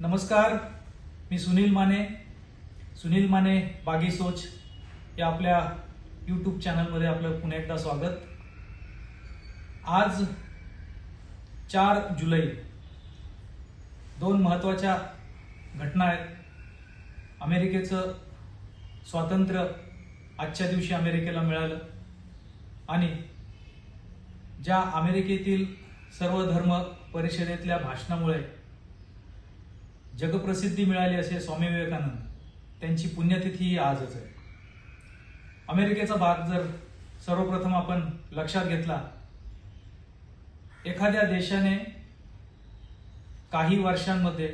नमस्कार मी सुनील माने. सुनील माने बागी सोच या आपल्या यूट्यूब चॅनलमध्ये आपलं पुन्हा एकदा स्वागत. आज चार जुलै दोन महत्त्वाच्या घटना आहेत. अमेरिकेचं स्वातंत्र्य आजच्या दिवशी अमेरिकेला मिळालं आणि ज्या अमेरिकेतील सर्व धर्म परिषदेतल्या भाषणामुळे जगप्रसिद्धी मिळाली असे स्वामी विवेकानंद. त्यांची पुण्यतिथी ही आजच आहे. अमेरिकेचा भाग जर सर्वप्रथम आपण लक्षात घेतला एखाद्या देशाने काही वर्षांमध्ये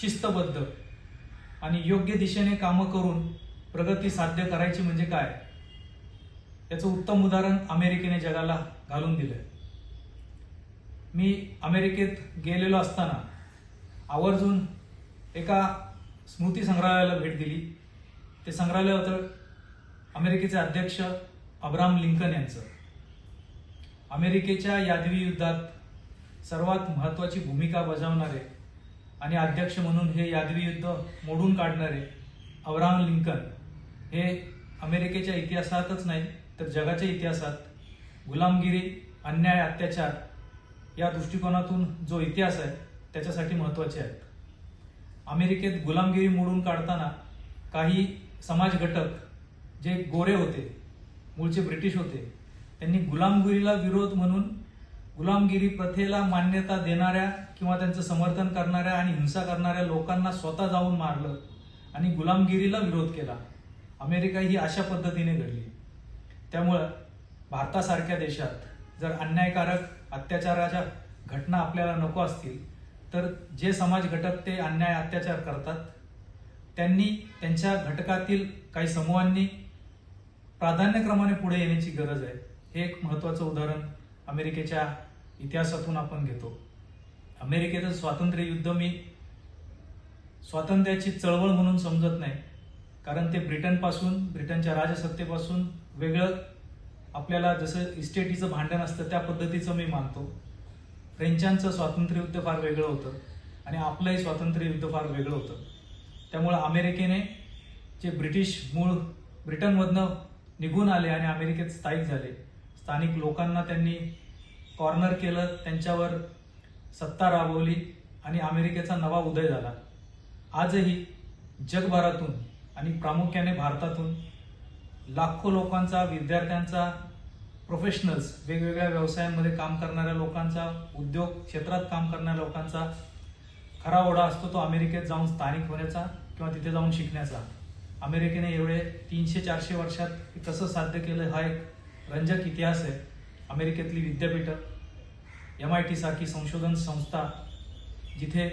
शिस्तबद्ध आणि योग्य दिशेने कामं करून प्रगती साध्य करायची म्हणजे काय? याचं उत्तम उदाहरण अमेरिकेने जगाला घालून दिलं मी अमेरिकेत गेलेलो असताना आवर्जून एका स्मृती संग्रहालयाला भेट दिली. ते संग्रहालय होतं अमेरिकेचे अध्यक्ष अब्राम लिंकन यांचं. अमेरिकेच्या यादवी युद्धात सर्वात महत्त्वाची भूमिका बजावणारे आणि अध्यक्ष म्हणून हे यादवी युद्ध मोडून काढणारे अब्राम लिंकन हे अमेरिकेच्या इतिहासातच नाही तर जगाच्या इतिहासात गुलामगिरी अन्याय अत्याचार या दृष्टिकोनातून जो इतिहास आहे त्याच्यासाठी महत्त्वाचे आहेत. अमेरिकेत गुलामगिरी मोडून काढताना काही समाज घटक जे गोरे होते मूळचे ब्रिटिश होते त्यांनी गुलामगिरीला विरोध म्हणून गुलामगिरी प्रथेला मान्यता देणाऱ्या किंवा त्यांचं समर्थन करणाऱ्या आणि हिंसा करणाऱ्या लोकांना स्वतः जाऊन मारलं आणि गुलामगिरीला विरोध केला. अमेरिका ही अशा पद्धतीने घडली. त्यामुळं भारतासारख्या देशात जर अन्यायकारक अत्याचाराच्या घटना आपल्याला नको असतील तर जे समाज घटक ते अन्याय अत्याचार करतात त्यांनी त्यांच्या घटकातील काही समूहांनी प्राधान्यक्रमाने पुढे येण्याची गरज आहे. हे एक महत्वाचं उदाहरण अमेरिकेच्या इतिहासातून आपण घेतो. अमेरिकेचं स्वातंत्र्य युद्ध मी स्वातंत्र्याची चळवळ म्हणून समजत नाही. कारण ते ब्रिटनपासून ब्रिटनच्या राजसत्तेपासून वेगळं आपल्याला जसं इस्टेटीचं भांडण असतं त्या पद्धतीचं मी मानतो. फ्रेंचांचं स्वातंत्र्य युद्ध फार वेगळं होतं आणि आपलंही स्वातंत्र्य युद्ध फार वेगळं होतं. त्यामुळं अमेरिकेने जे ब्रिटिश मूळ ब्रिटनमधनं निघून आले आणि अमेरिकेत स्थायिक झाले. स्थानिक लोकांना त्यांनी कॉर्नर केलं त्यांच्यावर सत्ता राबवली आणि अमेरिकेचा नवा उदय झाला. आजही जगभरातून आणि प्रामुख्याने भारतातून लाखो लोकांचा विद्यार्थ्यांचा प्रोफेशनल्स वेगवेगळ्या व्यवसायांमध्ये काम करणाऱ्या लोकांचा उद्योग क्षेत्रात काम करणाऱ्या लोकांचा खरा ओढा असतो तो अमेरिकेत जाऊन स्थानिक होण्याचा किंवा तिथे जाऊन शिकण्याचा. अमेरिकेने एवढे तीनशे चारशे वर्षात कसं साध्य केलं हा एक रंजक इतिहास आहे. अमेरिकेतली विद्यापीठं एम आय टी सारखी संशोधन संस्था जिथे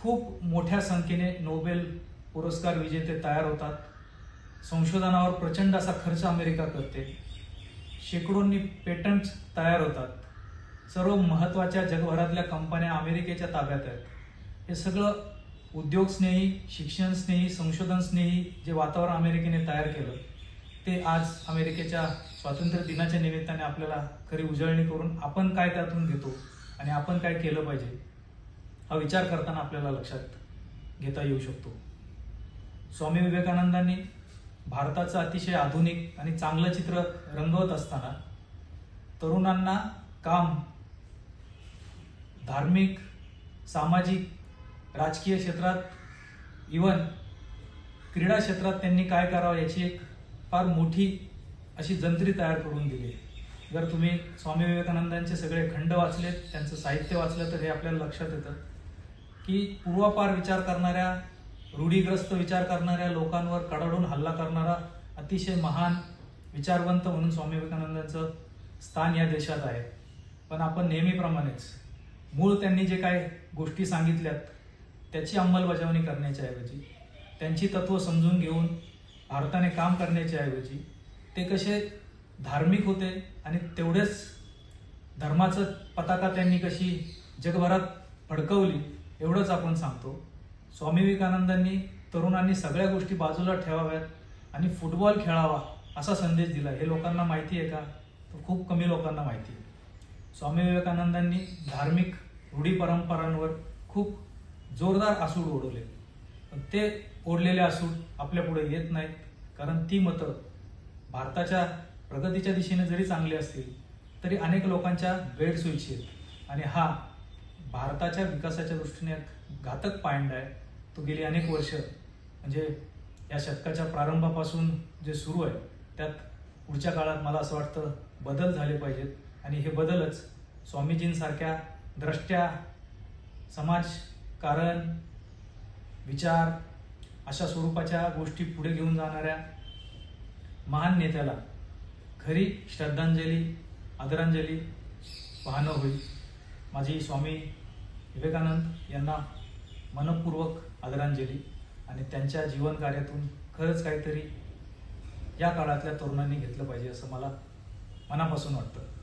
खूप मोठ्या संख्येने नोबेल पुरस्कार विजेते तयार होतात. संशोधनावर प्रचंड असा खर्च अमेरिका करते. शेकडोंनी पेटंट्स तयार होतात. सर्व महत्त्वाच्या जगभरातल्या कंपन्या अमेरिकेच्या ताब्यात आहेत. हे सगळं उद्योगस्नेही शिक्षणस्नेही संशोधनस्नेही जे वातावरण अमेरिकेने तयार केलं ते आज अमेरिकेच्या स्वातंत्र्य दिनाच्या निमित्ताने आपल्याला खरी उजळणी करून आपण काय त्यातून घेतो आणि आपण काय केलं पाहिजे हा विचार करताना आपल्याला लक्षात घेता येऊ शकतो. स्वामी विवेकानंदांनी भारताचं अतिशय आधुनिक आणि चांगलं चित्र रंगवत असताना तरुणांना काम धार्मिक सामाजिक राजकीय क्षेत्रात इवन क्रीडा क्षेत्रात त्यांनी काय करावं याची एक फार मोठी अशी जंत्री तयार करून दिली जर तुम्ही स्वामी विवेकानंदांचे सगळे खंड वाचलेत त्यांचं साहित्य वाचलं तर हे आपल्याला लक्षात येतं की पूर्वापार विचार करणाऱ्या रूढीग्रस्त विचार करणाऱ्या लोकांवर कडाडून हल्ला करणारा अतिशय महान विचारवंत म्हणून स्वामी विवेकानंदांचं स्थान या देशात आहे. पण आपण नेहमीप्रमाणेच मूळ त्यांनी जे काय गोष्टी सांगितल्यात त्याची अंमलबजावणी करण्याच्या ऐवजी त्यांची तत्व समजून घेऊन भारताने काम करण्याच्या ऐवजी ते कसे धार्मिक होते आणि तेवढेच धर्माचं पताका त्यांनी कशी जगभरात फडकवली एवढंच आपण सांगतो. स्वामी विवेकानंदांनी तरुणांनी सगळ्या गोष्टी बाजूला ठेवाव्यात आणि फुटबॉल खेळावा असा संदेश दिला. हे लोकांना माहिती आहे का? तर खूप कमी लोकांना माहिती आहे. स्वामी विवेकानंदांनी धार्मिक रूढी परंपरांवर खूप जोरदार आसूड ओढवले. पण ते ओढलेले आसूड आपल्या पुढे येत नाहीत कारण ती मतं भारताच्या प्रगतीच्या दिशेने जरी चांगली असतील तरी अनेक लोकांच्या गैरसोयीची आहेत. आणि हा भारताच्या विकासाच्या दृष्टीने एक घातक पायंडा आहे. तो गेली अनेक वर्ष. म्हणजे या शतकाच्या प्रारंभापासून जे सुरू आहे त्यात पुढच्या काळात मला असं वाटतं बदल झाले पाहिजेत. आणि हे बदलच स्वामीजींसारख्या द्रष्ट्या समाजकारण विचार अशा स्वरूपाच्या गोष्टी पुढे घेऊन जाणाऱ्या महान नेत्याला खरी श्रद्धांजली आदरांजली पाहणं होईल. माझी स्वामी विवेकानंद यांना मनपूर्वक आदरांजली. आणि त्यांच्या जीवन कार्यातून खरंच काहीतरी या काळातल्या तरुणांनी घेतलं पाहिजे असं मला मनापासून वाटतं.